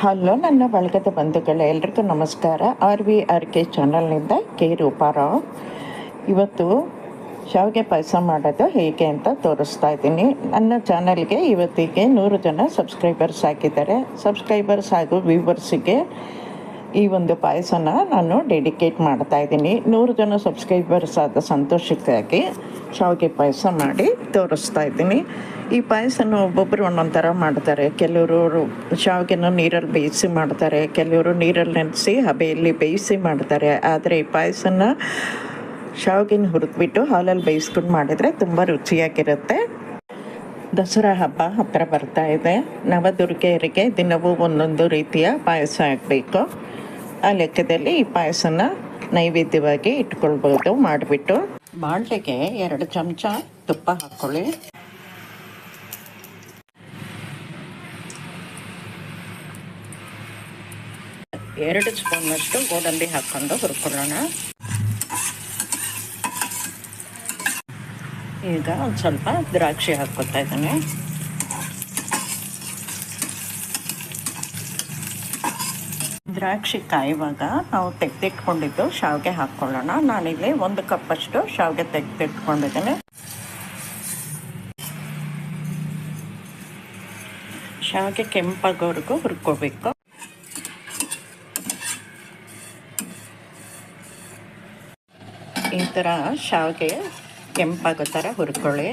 Hello ನನ್ನ ಬಳಗದ ಬಂಧುಗಳೇ, ಎಲ್ರಿಗೂ ನಮಸ್ಕಾರ. ಆರ್ ವಿ ಆರ್ ಕೆ ಚಾನಲ್ನಿಂದ ಕೆ ರೂಪಾರಾವ್ ಇವತ್ತು ಶಾವಿಗೆ ಪಾಯಸ ಮಾಡೋದು ಹೇಗೆ ಅಂತ ತೋರಿಸ್ತಾ ಇದ್ದೀನಿ. ನನ್ನ ಚಾನಲ್ಗೆ ಇವತ್ತಿಗೆ ನೂರು ಜನ ಸಬ್ಸ್ಕ್ರೈಬರ್ಸ್ ಹಾಕಿದ್ದಾರೆ ಸಬ್ಸ್ಕ್ರೈಬರ್ಸ್ ಹಾಗೂ ವ್ಯೂವರ್ಸಿಗೆ ಈ ಒಂದು ಪಾಯಸನ ನಾನು ಡೆಡಿಕೇಟ್ ಮಾಡ್ತಾ ಇದ್ದೀನಿ. ನೂರು ಜನ ಸಬ್ಸ್ಕ್ರೈಬರ್ಸ್ ಆದ ಸಂತೋಷಕ್ಕಾಗಿ ಶಾವಿಗೆ ಪಾಯಸ ಮಾಡಿ ತೋರಿಸ್ತಾ ಇದ್ದೀನಿ. ಈ ಪಾಯಸನ ಒಬ್ಬೊಬ್ಬರು ಒಂದೊಂದು ಥರ ಮಾಡ್ತಾರೆ. ಕೆಲವರು ಶಾವಿಗೆನ ನೀರಲ್ಲಿ ಬೇಯಿಸಿ ಮಾಡ್ತಾರೆ. ಕೆಲವರು ನೀರಲ್ಲಿ ನೆನೆಸಿ ಹಬೆಯಲ್ಲಿ ಬೇಯಿಸಿ ಮಾಡ್ತಾರೆ. ಆದರೆ ಈ ಪಾಯಸನ ಶಾವಿಗೆನ ಹುರಿದ್ಬಿಟ್ಟು ಹಾಲಲ್ಲಿ ಬೇಯಿಸ್ಕೊಂಡು ಮಾಡಿದರೆ ತುಂಬ ರುಚಿಯಾಗಿರುತ್ತೆ. ದಸರಾ ಹಬ್ಬ ಹತ್ತಿರ ಬರ್ತಾ ಇದೆ. ನವದುರ್ಗೆಯರಿಗೆ ದಿನವೂ ಒಂದೊಂದು ರೀತಿಯ ಪಾಯಸ ಆಗಬೇಕು. ಆ ಲೆಕ್ಕದಲ್ಲಿ ಈ ಪಾಯಸನ ನೈವೇದ್ಯವಾಗಿ ಇಟ್ಕೊಳ್ಬೋದು ಮಾಡಿಬಿಟ್ಟು. ಬಾಣಲೆಗೆ ಎರಡು ಚಮಚ ತುಪ್ಪ ಹಾಕ್ಕೊಳ್ಳಿ. ಎರಡು ಸ್ಪೂನಷ್ಟು ಗೋಡಂಬಿ ಹಾಕ್ಕೊಂಡು ಹುರ್ಕೊಳ್ಳೋಣ. ಈಗ ಒಂದು ಸ್ವಲ್ಪ ದ್ರಾಕ್ಷಿ ಹಾಕ್ಕೊತಾ ಇದ್ದೀನಿ. ದ್ರಾಕ್ಷಿ ಕಾಯುವಾಗ ನಾವು ತೆಗೆದಿಟ್ಕೊಂಡಿದ್ದು ಶಾವಿಗೆ ಹಾಕ್ಕೊಳ್ಳೋಣ. ನಾನಿಲ್ಲಿ ಒಂದು ಕಪ್ಪಷ್ಟು ಶಾವಿಗೆ ತೆಗೆದಿಟ್ಕೊಂಡಿದ್ದೇನೆ. ಶಾವಿಗೆ ಕೆಂಪಾಗೋವರೆಗೂ ಹುರ್ಕೋಬೇಕು. ಈ ಥರ ಶಾವಿಗೆ ಕೆಂಪಾಗೋ ಥರ ಹುರ್ಕೊಳ್ಳಿ.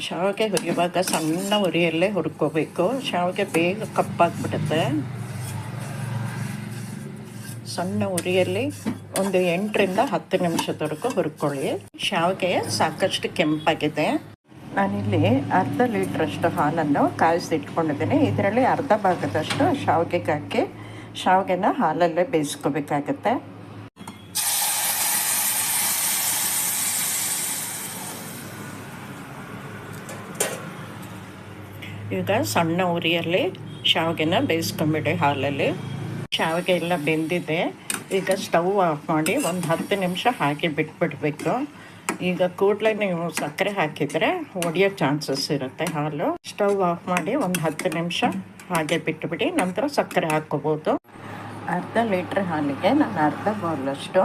ಶಾವಿಗೆ ಹುರಿಯುವಾಗ ಸಣ್ಣ ಉರಿಯಲ್ಲೇ ಹುರ್ಕೋಬೇಕು. ಶಾವಿಗೆ ಬೇಗ ಕಪ್ಪಾಗ್ಬಿಡುತ್ತೆ. ಸಣ್ಣ ಉರಿಯಲ್ಲಿ ಒಂದು ಎಂಟರಿಂದ ಹತ್ತು ನಿಮಿಷದವರೆಗೂ ಹುರ್ಕೊಳ್ಳಿ. ಶಾವಿಗೆ ಸಾಕಷ್ಟು ಕೆಂಪಾಗಿದೆ. ನಾನಿಲ್ಲಿ ಅರ್ಧ ಲೀಟ್ರಷ್ಟು ಹಾಲನ್ನು ಕಾಯಿಸಿಟ್ಕೊಂಡಿದ್ದೀನಿ. ಇದರಲ್ಲಿ ಅರ್ಧ ಭಾಗದಷ್ಟು ಶಾವಿಗೆಗೆ ಹಾಕಿ ಶಾವಿಗೆನ ಹಾಲಲ್ಲೇ ಬೇಯಿಸ್ಕೋಬೇಕಾಗತ್ತೆ. ಈಗ ಸಣ್ಣ ಉರಿಯಲ್ಲಿ ಶಾವಿಗೆನ ಬೇಯಿಸ್ಕೊಂಬಿಡಿ ಹಾಲಲ್ಲಿ. ಶಾವಿಗೆ ಎಲ್ಲ ಬೆಂದಿದೆ. ಈಗ ಸ್ಟವ್ ಆಫ್ ಮಾಡಿ ಒಂದು ಹತ್ತು ನಿಮಿಷ ಹಾಕಿ ಬಿಟ್ಬಿಡ್ಬೇಕು. ಈಗ ಕೂಡಲೇ ನೀವು ಸಕ್ಕರೆ ಹಾಕಿದರೆ ಒಡೆಯೋ ಚಾನ್ಸಸ್ ಇರುತ್ತೆ ಹಾಲು. ಸ್ಟವ್ ಆಫ್ ಮಾಡಿ ಒಂದು ಹತ್ತು ನಿಮಿಷ ಹಾಗೆ ಬಿಟ್ಟುಬಿಡಿ ನಂತರ ಸಕ್ಕರೆ ಹಾಕ್ಕೋಬೋದು. ಅರ್ಧ ಲೀಟ್ರ್ ಹಾಲಿಗೆ ನಾನು ಅರ್ಧ ಬೌಲಷ್ಟು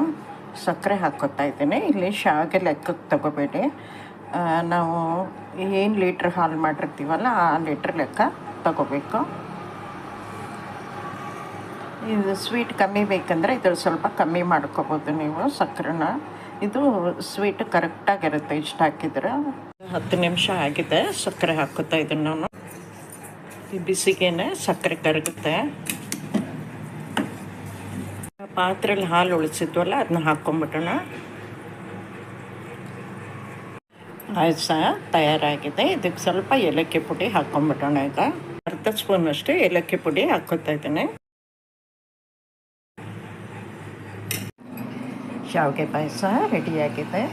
ಸಕ್ಕರೆ ಹಾಕ್ಕೊತಾ ಇದ್ದೀನಿ. ಇಲ್ಲಿ ಶಾವಿಗೆ ಲೆಕ್ಕಕ್ಕೆ ತಗೋಬೇಡಿ. ನಾವು ಏನು ಲೀಟ್ರ್ ಹಾಲು ಮಾಡಿರ್ತೀವಲ್ಲ ಆ ಲೀಟ್ರ್ ಲೆಕ್ಕ ತಗೋಬೇಕು. ಇದು ಸ್ವೀಟ್ ಕಮ್ಮಿ ಬೇಕಂದರೆ ಇದ್ರಲ್ಲಿ ಸ್ವಲ್ಪ ಕಮ್ಮಿ ಮಾಡ್ಕೋಬೋದು ನೀವು ಸಕ್ಕರೆನ. ಇದು ಸ್ವೀಟ್ ಕರೆಕ್ಟಾಗಿರುತ್ತೆ ಇಷ್ಟು ಹಾಕಿದ್ರೆ. ಹತ್ತು ನಿಮಿಷ ಆಗಿದೆ ಸಕ್ಕರೆ ಹಾಕುತ್ತಾ ಇದನ್ನು ನಾನು. ಈ ಬಿಸಿಗೇನೆ ಸಕ್ಕರೆ ಕರಗುತ್ತೆ. ಪಾತ್ರೆಲಿ ಹಾಲು ಉಳಿಸಿದ್ವಲ್ಲ ಅದನ್ನ ಹಾಕ್ಕೊಂಬಿಡೋಣ ಪಾಯಸ ತಯಾರಾಗಿದೆ. ಇದಕ್ಕೆ ಸ್ವಲ್ಪ ಏಲಕ್ಕಿ ಪುಡಿ ಹಾಕೊಂಡ್ಬಿಡೋಣ ಈಗ. ಅರ್ಧ ಸ್ಪೂನಷ್ಟು ಏಲಕ್ಕಿ ಪುಡಿ ಹಾಕೋತಾ ಇದ್ದೀನಿ. ಶಾವಿಗೆ ಪಾಯಸ ರೆಡಿಯಾಗಿದೆ.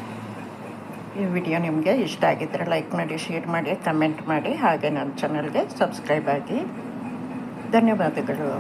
ಈ ವಿಡಿಯೋ ನಿಮಗೆ ಇಷ್ಟ ಆಗಿದ್ದರೆ ಲೈಕ್ ಮಾಡಿ, ಶೇರ್ ಮಾಡಿ, ಕಮೆಂಟ್ ಮಾಡಿ. ಹಾಗೆ ನನ್ನ ಚಾನಲ್ಗೆ ಸಬ್ಸ್ಕ್ರೈಬ್ ಆಗಿ. ಧನ್ಯವಾದಗಳು.